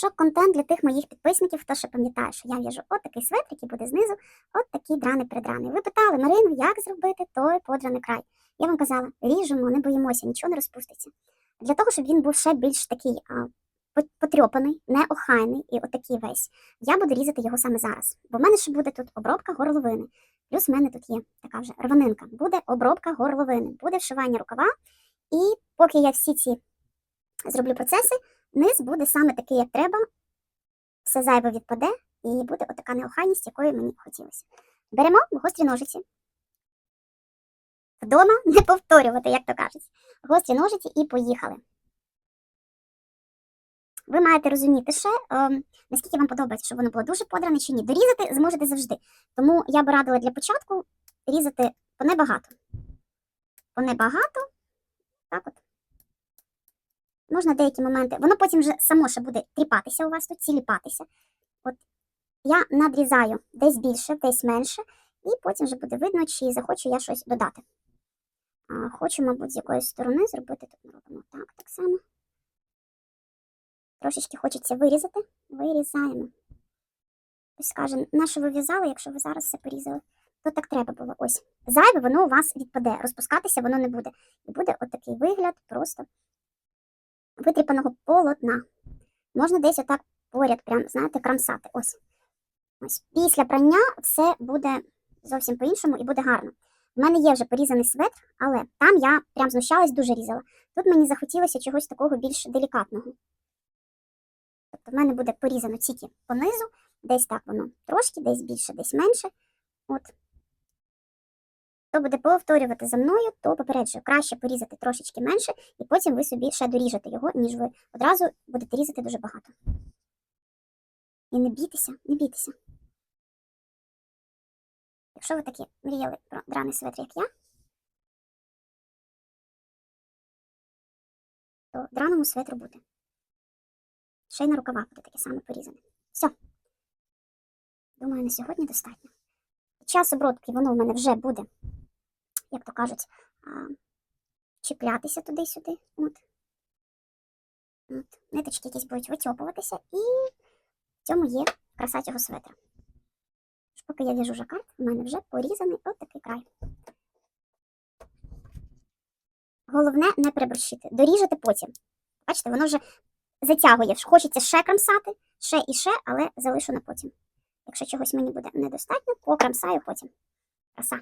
Шок-контент для тих моїх підписників, хто ще пам'ятає, що я в'яжу от такий светр, який буде знизу, от такий драний придраний. Ви питали, Марину, як зробити той подраний край? Я вам казала, ріжемо, не боїмося, нічого не розпуститься. Для того, щоб він був ще більш такий а, потрьопаний, неохайний і отакий весь, я буду різати його саме зараз. Бо в мене ще буде тут обробка горловини. Плюс в мене тут є така вже рванинка. Буде обробка горловини, буде вшивання рукава. І поки я всі ці зроблю процеси, низ буде саме такий, як треба, все зайве відпаде, і буде отака неохайність, якої мені хотілося. Беремо гострі ножиці. Вдома не повторювати, як то кажуть. Гострі ножиці і поїхали. Ви маєте розуміти ще, ем, наскільки вам подобається, щоб воно було дуже подране чи ні. Дорізати зможете завжди. Тому я би радила для початку різати по небагато. По небагато. Так от. Можна деякі моменти. Воно потім вже само ще буде тріпатися у вас тут, ціліпатися. От я надрізаю десь більше, десь менше, і потім вже буде видно, чи захочу я щось додати. А, хочу, мабуть, з якоїсь сторони зробити тут ми робимо так, так само. Трошечки хочеться вирізати. Вирізаємо. Хтось скаже, на що ви в'язали, якщо ви зараз все порізали? То так треба було. Ось. Зайве, воно у вас відпаде. Розпускатися воно не буде. І буде отакий вигляд просто витріпаного полотна. Можна десь отак поряд, прям, знаєте, крамсати. Ось. Ось. Після прання все буде зовсім по-іншому і буде гарно. У мене є вже порізаний светр, але там я прям знущалась, дуже різала. Тут мені захотілося чогось такого більш делікатного. Тобто в мене буде порізано тільки понизу, десь так воно трошки, десь більше, десь менше. От. Хто буде повторювати за мною, то попереджую, краще порізати трошечки менше, і потім ви собі ще доріжете його, ніж ви одразу будете різати дуже багато. І не бійтеся, не бійтеся. Якщо ви такі мріяли про драний светр, як я, то драному светру буде. Ще й на рукавах буде таке саме порізане. Все. Думаю, на сьогодні достатньо. Під час обробки воно в мене вже буде, як то кажуть, чіплятися туди-сюди. От. От. Ниточки якісь будуть витьопуватися, і в цьому є краса цього светра. Поки я в'яжу жакард, в мене вже порізаний от такий край. Головне не переборщити. Доріжете потім. Бачите, воно вже затягує. Хочеться ще крамсати, ще і ще, але залишу на потім. Якщо чогось мені буде недостатньо, покрамсаю потім. Краса.